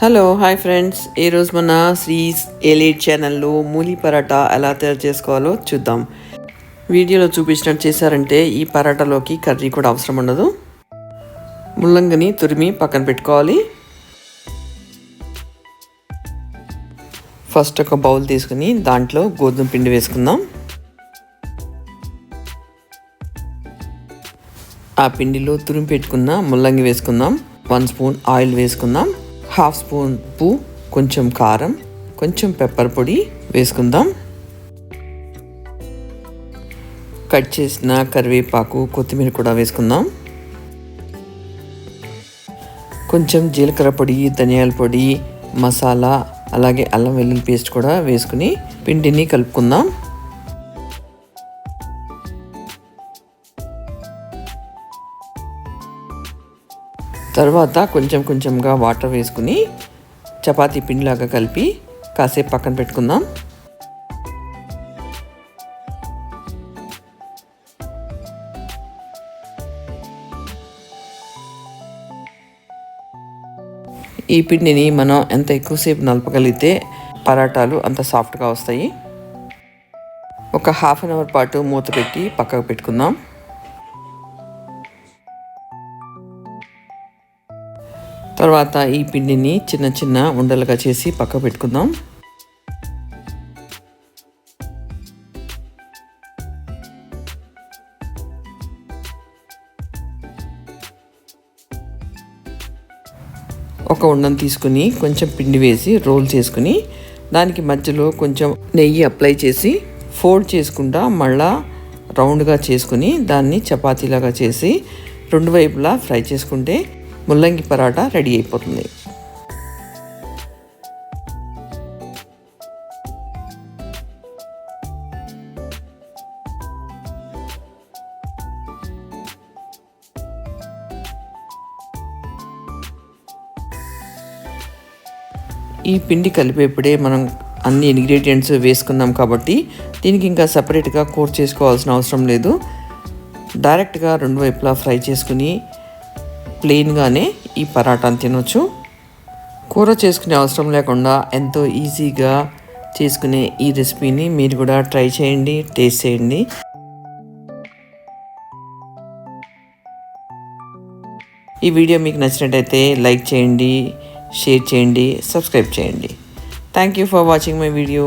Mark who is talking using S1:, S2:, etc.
S1: Hello hi friends ఈరోజు మన శ్రీస్ elite ఛానల్లో మూలి పరాటా ఎలా తయారు చేసుకోవాలో చూద్దాం. వీడియోలో చూపించినట్టు చేశారంటే ఈ పరాటాలోకి కర్రీ కూడా అవసరం ఉండదు. ముల్లంగిని తురిమి పక్కన పెట్టుకోవాలి. ఫస్ట్ ఒక బౌల్ తీసుకుని దాంట్లో గోధుమ పిండి వేసుకుందాం. ఆ పిండిలో తురిమి పెట్టుకున్న ముల్లంగి వేసుకుందాం. వన్ స్పూన్ ఆయిల్ వేసుకుందాం. హాఫ్ స్పూన్ ఉప్పు కొంచెం కారం కొంచెం పెప్పర్ పొడి వేసుకుందాం. కట్ చేసిన కరివేపాకు కొత్తిమీర కూడా వేసుకుందాం. కొంచెం జీలకర్ర పొడి ధనియాల పొడి మసాలా అలాగే అల్లం వెల్లుల్లి పేస్ట్ కూడా వేసుకుని పిండిని కలుపుకుందాం. తర్వాత కొంచెం కొంచెంగా వాటర్ వేసుకుని చపాతీ పిండిలాగా కలిపి కాసేపు పక్కన పెట్టుకుందాం. ఈ పిండిని మనం ఎంత ఎక్కువసేపు నలపగలిగితే పరాటాలు అంత సాఫ్ట్గా వస్తాయి. ఒక హాఫ్ అన్ అవర్ పాటు మూత పెట్టి పక్కకు పెట్టుకుందాం. తర్వాత ఈ పిండిని చిన్న చిన్న ఉండలుగా చేసి పక్క పెట్టుకుందాం. ఒక ఉండను తీసుకుని కొంచెం పిండి వేసి రోల్ చేసుకుని దానికి మధ్యలో కొంచెం నెయ్యి అప్లై చేసి ఫోల్డ్ చేసుకుంటా మళ్ళా రౌండ్గా చేసుకుని దాన్ని చపాతీలాగా చేసి రెండు వైపులా ఫ్రై చేసుకుంటే ముల్లంగి పరాటా రెడీ అయిపోతుంది. ఈ పిండి కలిపేప్పుడే మనం అన్ని ఇంగ్రీడియంట్స్ వేసుకున్నాం కాబట్టి దీనికి ఇంకా సపరేట్గా కూర చేసుకోవాల్సిన అవసరం లేదు. డైరెక్ట్గా రెండు వైపులా ఫ్రై చేసుకుని ప్లెయిన్గానే ఈ పరాటాను తినొచ్చు. కూర చేసుకునే అవసరం లేకుండా ఎంతో ఈజీగా చేసుకునే ఈ రెసిపీని మీరు కూడా ట్రై చేయండి టేస్ట్ చేయండి. ఈ వీడియో మీకు నచ్చినట్టయితే లైక్ చేయండి షేర్ చేయండి సబ్స్క్రైబ్ చేయండి. Thank you for watching my video.